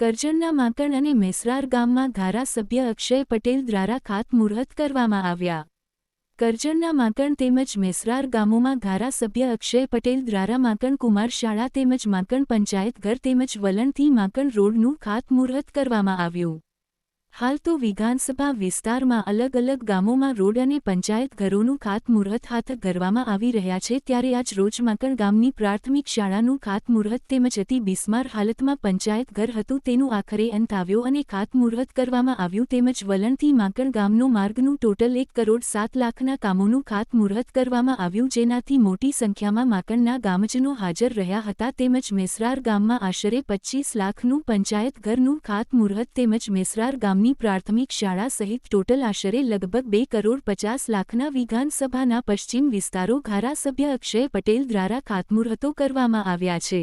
કરજણના માંકણ અને મેસરાર ગામમાં ધારાસભ્ય અક્ષય પટેલ દ્વારા ખાતમુહૂર્ત કરવામાં આવ્યા. કરજણના માંકણ તેમજ મેસરાર ગામોમાં ધારાસભ્ય અક્ષય પટેલ દ્વારા માંકણ કુમાર શાળા તેમજ માંકણ પંચાયત ઘર તેમજ વલણથી માંકણ રોડનું ખાતમુહૂર્ત કરવામાં આવ્યું. હાલ તો વિધાનસભા વિસ્તારમાં અલગ અલગ ગામોમાં રોડ અને પંચાયત ઘરોનું ખાતમુહૂર્ત હાથ ધરવામાં આવી રહ્યા છે ત્યારે આજ રોજ માંકણ ગામની પ્રાથમિક શાળાનું ખાતમુહૂર્ત તેમજ અતિ બિસ્માર હાલતમાં પંચાયત ઘર હતું તેનું આખરે અંત આવ્યો અને ખાતમુહૂર્ત કરવામાં આવ્યું તેમજ વલણથી માંકણ ગામનો માર્ગનું ટોટલ એક કરોડ સાત લાખના કામોનું ખાતમુહૂર્ત કરવામાં આવ્યું જેનાથી મોટી સંખ્યામાં માંકણના ગામજનો હાજર રહ્યા હતા તેમજ મેસરાર ગામમાં આશરે પચ્ચીસ લાખનું પંચાયત ઘરનું ખાતમુહૂર્ત તેમજ મેસરાર ગામની પ્રાથમિક શાળા સહિત ટોટલ આશરે લગભગ બે કરોડ પચાસ લાખના વિધાનસભાના પશ્ચિમ વિસ્તારો ધારાસભ્ય અક્ષય પટેલ દ્વારા ખાતમુહૂર્તો કરવામાં આવ્યા છે.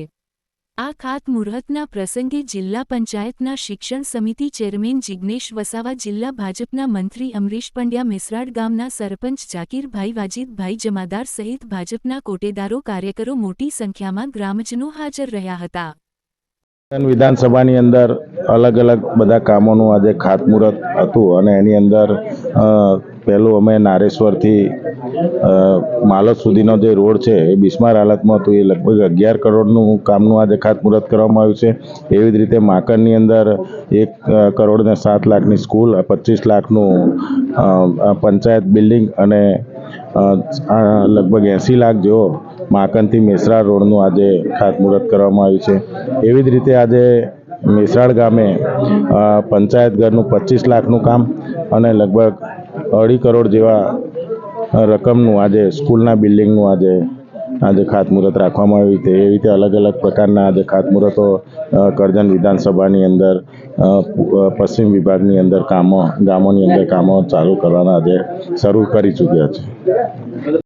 આ ખાતમુહૂર્તના પ્રસંગે જિલ્લા પંચાયતના શિક્ષણ સમિતિ ચેરમેન જિજ્ઞેશ વસાવા, જિલ્લા ભાજપના મંત્રી અમરીશ પંડ્યા મેસરાડ ગામના સરપંચ જાકીરભાઈ વાજીદભાઈ જમાદાર સહિત ભાજપના કોટેદારો, કાર્યકરો મોટી સંખ્યામાં ગ્રામજનો હાજર રહ્યા હતા. વિધાનસભાની અંદર અલગ અલગ બધા કામોનું આજે ખાતમુહૂર્ત હતું અને એની અંદર પહેલું અમે નારેશ્વરથી માલસ સુધીનો જે રોડ છે એ બિસ્માર હાલતમાં હતું. એ લગભગ અગિયાર કરોડનું કામનું આજે ખાતમુહૂર્ત કરવામાં આવ્યું છે. એવી જ રીતે માકડની અંદર એક કરોડ ને સાત લાખની સ્કૂલ, પચીસ લાખનું પંચાયત બિલ્ડિંગ અને લગભગ એંસી લાખ જેવો માકણથી મેસરા રોડનું આજે ખાતમુહૂર્ત કરવામાં આવ્યું છે. એવી જ રીતે આજે મેસરાળ ગામે પંચાયત ઘરનું પચીસ લાખનું કામ અને લગભગ અઢી કરોડ જેવા રકમનું આજે સ્કૂલના બિલ્ડિંગનું આજે આજે ખાતમુહૂર્ત રાખવામાં આવ્યું તે રીતે અલગ અલગ પ્રકારના આજે ખાતમુહૂર્તો કરજણ વિધાનસભાની અંદર પશ્ચિમ વિભાગની અંદર કામો, ગામોની અંદર કામો ચાલુ કરવાના આજે શરૂ કરી ચૂક્યા છે.